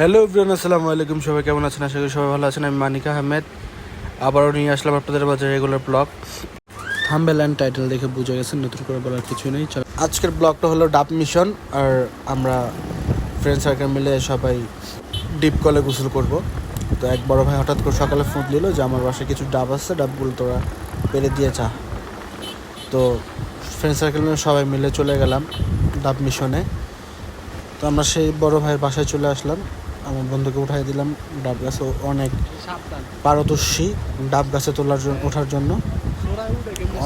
Hello Ibran আসসালামু আলাইকুম। সবাই কেমন আছেন? আশা করি সবাই ভালো আছেন। আমি মানিকা আহমেদ। আবারও নিয়ে আসলাম আপনাদের বাজারে regular blog thumbnail and title দেখে বুঝে গেছেন, নতুন করে বলার কিছু নেই। চলো, আজকের ব্লগটা হলো ডাব মিশন, আর আমরা ফ্রেন্ড সার্কেল মিলে সবাই ডিপ কলে গোসল করব। তো এক বড় ভাই হঠাৎ করে সকালে ফোন দিল যে, আমার বাসায় কিছু ডাব আছে, ডাবগুলো তোরা পেরে দিয়ে চা তো ফ্রেন্ড সার্কেল মিলে সবাই মিলে চলে গেলাম ডাব মিশনে। তো আমরা সেই বড় ভাইয়ের বাসায় চলে আসলাম। আমার বন্ধুকে উঠাই দিলাম ডাব গাছে অনেক পারদর্শী ডাব গাছে তোলার জন্য ওঠার জন্য।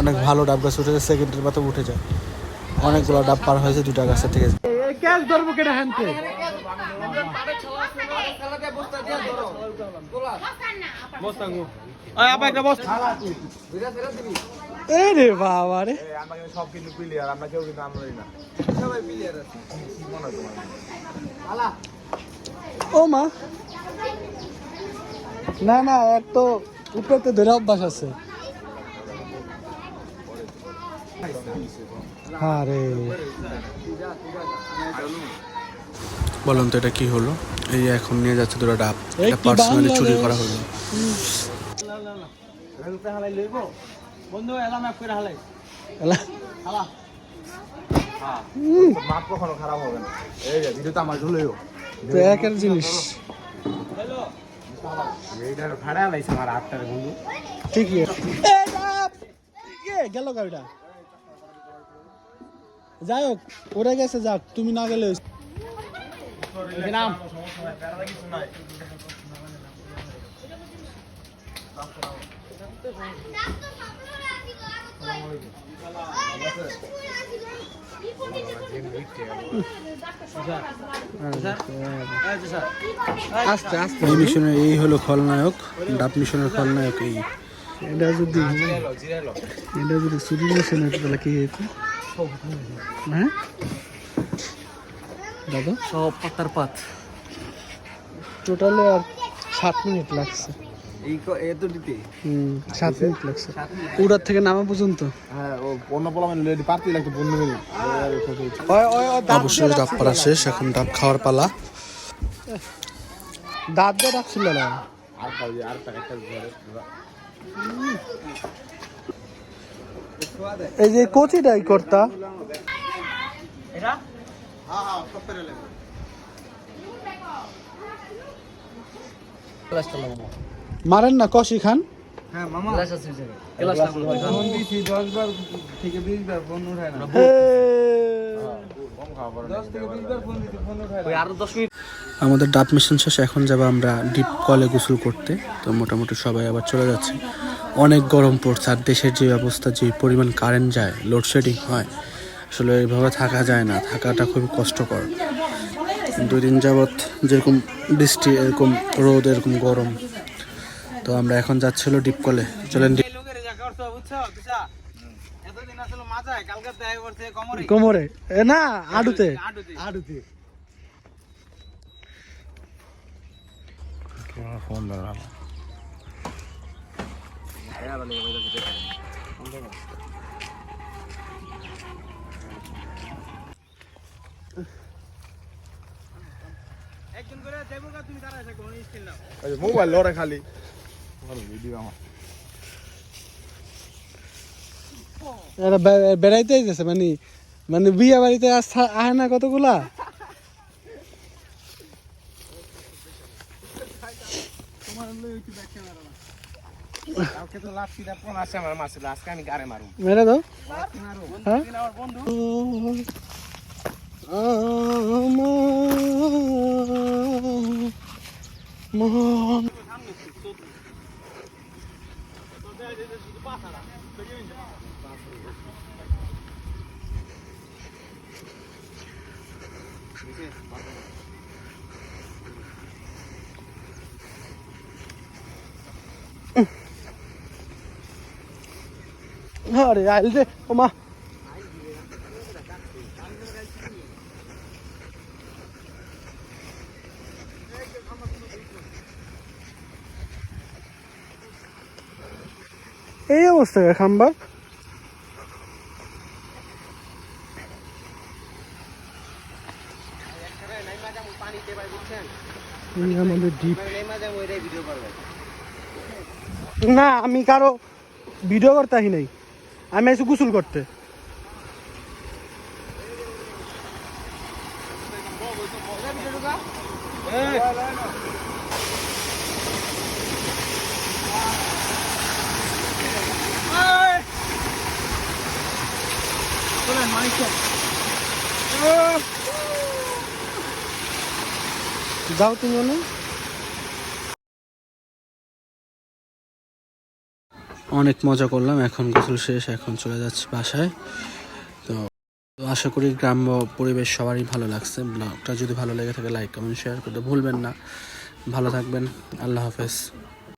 অনেক ভালো ডাব গাছ উঠে যায় সেকেন্ডের মাথা উঠে যায়। অনেকগুলো ডাব পার হয়েছে দুটা ক্যাশ ধরবো কেটে এ বাবা রে। আমরা কিন্তু সব কিন্তু প্লেয়ার আমরা কেউ কিন্তু আমরাই না। সবাই প্লেয়ার আছে। কি তোমার। ও মা। না না এক তো উপরেতে ধরে অভ্যাস আছে। হ্যাঁ রে বলুন তো এটা কি হলো? এই এখন নিয়ে যাচ্ছে দুটো ডাব। এটা পার্সোনালি চুরি? করা হলো। এলা, মাপ কখনো খারাপ হবে না। এই যে ভিডিওতে আমার ঝুলেও তো একের জিনিস। এইটার ভাড়া লাইছে আমার আটটার বন্ধু ঠিকই গেল গাড়িটা। যাই হোক ওরা গেছে যাক তুমি না গেলে নাম? এই মিশনের এই হলো খলনায়ক ডাব মিশনের খলনায়ক এই। এটা যদি এটা যদি চুরি মিশন হতো তাহলে কি হতো হ্যাঁ? দাদা? সব পাতার পাত। টোটালে আর সাত মিনিট লাগছে। এই ক- হুম সাত মিনিট লাগছে। উড়ার থেকে নামা পর্যন্ত? হ্যাঁ মানে অবশ্যই ডাব পাড়া শেষ এখন ডাব খাওয়ার পালা। দিয়ে না। এই যে কচিটাই করতা। মারেন না কষি খান। হ্যাঁ মামা। গ্লাস আছে গ্লাসটা ফোন দিছি 10 বার থেকে 20 বার ফোন উঠায় না। হে। কম খাওয়া পড়ে 10 থেকে 20 বার ফোন দিছি ফোন উঠায় না। আরও 10 মিনিট। আমাদের ডাব মিশন শেষ এখন যাব আমরা ডিপ কলে গোসল করতে। তো মোটামুটি সবাই আবার চলে যাচ্ছে। অনেক গরম পড়ছে আর দেশের যে অবস্থা যে পরিমাণ কারেন্ট যায় লোডশেডিং হয় আসলে এইভাবে থাকা যায় না। থাকাটা খুবই কষ্টকর। দুই দিন যাবৎ যেরকম বৃষ্টি এরকম রোদ এরকম গরম। তো আমরা এখন যাচ্ছিল ডিপ কলে চলেন কমরে। কোমরে। না আডুতে। আডুতে আডুতে। ফোন একজন করে দেবো তুমি দাঁড়ায় থাকো আমি স্টিল নাও মোবাইল লড়ে খালি। এরা বেড়াইতে গেছে মানে মানে বিয়ে বাড়িতে আহে না কতগুলা? মন 哎，这这这八十了，好，এই অবস্থা খাম্বার এই আমাদের ডিপ না, আমি কারও ভিডিও করতে আসি নাই। আমি আইসি গোসল করতে। যাও তুমি অনেক অনেক মজা করলাম এখন গোসল শেষ এখন চলে যাচ্ছি বাসায়। তো তো আশা করি গ্রাম্য পরিবেশ সবারই ভালো লাগছে। ব্লগটা যদি ভালো লেগে থাকে লাইক কমেন্ট শেয়ার করতে ভুলবেন না। ভালো থাকবেন আল্লাহ হাফেজ।